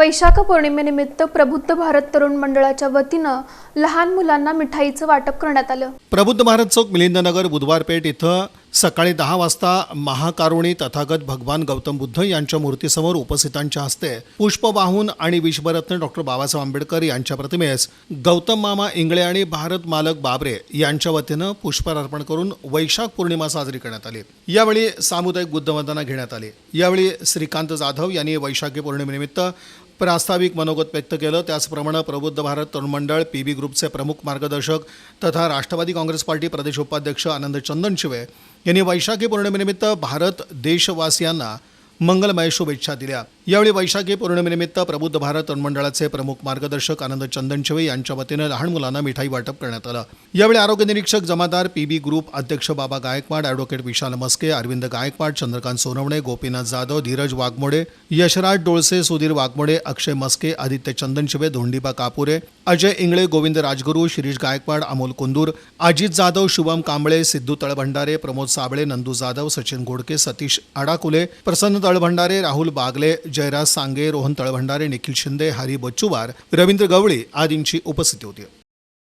वैशाख पौर्णिमेनिमित्त प्रबुद्ध भारत तरुण मंडळाच्या वतीनं लहान मुलांना मिठाईचं वाटप करण्यात आलं. प्रबुद्ध भारत चौक मिलिंदनगर बुधवार पेठ इथं सकाळी दहा वाजता महाकारुणी तथागत भगवान गौतम बुद्ध यांच्या मूर्तीसमोर उपस्थितांच्या हस्ते पुष्प वाहून आणि विश्वरत्न डॉक्टर बाबासाहेब आंबेडकर यांच्या प्रतिमेस गौतम मामा इंगळे आणि भारत मालक बाबरे यांच्या वतीनं पुष्पहार अर्पण करून वैशाख पौर्णिमा साजरी करण्यात आली. यावेळी सामुदायिक बुद्धवंदना घेण्यात आली. यावेळी श्रीकांत जाधव यांनी वैशाखी पौर्णिमेनिमित्त प्रास्ताविक मनोगत व्यक्त केलं. त्याचप्रमाणे प्रबुद्ध भारत तरुण मंडळ पी बी ग्रुपचे प्रमुख मार्गदर्शक तथा राष्ट्रवादी काँग्रेस पार्टी प्रदेश उपाध्यक्ष आनंद चंदनशिवे यांनी वैशाखी पौर्णिमेनिमित्त भारत देशवासियांना मंगलमय शुभेच्छा दिल्या. यावेळी वैशाखी पौर्णिमेनिमित्त प्रबुद्ध भारत तरुण मंडळाचे प्रमुख मार्गदर्शक आनंद चंदनशिवे यांच्या वतीनं लहान मुलांना मिठाई वाटप करण्यात आलं. यावेळी आरोग्य निरीक्षक जमादार पी बी ग्रुप अध्यक्ष बाबा गायकवाड अॅडव्होकेट विशाल मस्के अरविंद गायकवाड चंद्रकांत सोनवणे गोपीनाथ जाधव धीरज वाघमोडे यशराज डोळसे सुधीर वाघमोडे अक्षय मस्के आदित्य चंदनशिवे धोंडीबा कापुरे अजय इंगळे गोविंद राजगुरू शिरीष गायकवाड अमोल कुंदूर अजित जाधव शुभम कांबळे सिद्धू तळभंडारे प्रमोद साबळे नंदू जाधव सचिन घोडके सतीश आडाकुले प्रसन्न तळभंडारे राहुल बागले जयराज सांगे रोहन तळभंडारे निखिल शिंदे हरी बच्चुवार रवींद्र गवळे आदींची उपस्थिती होती.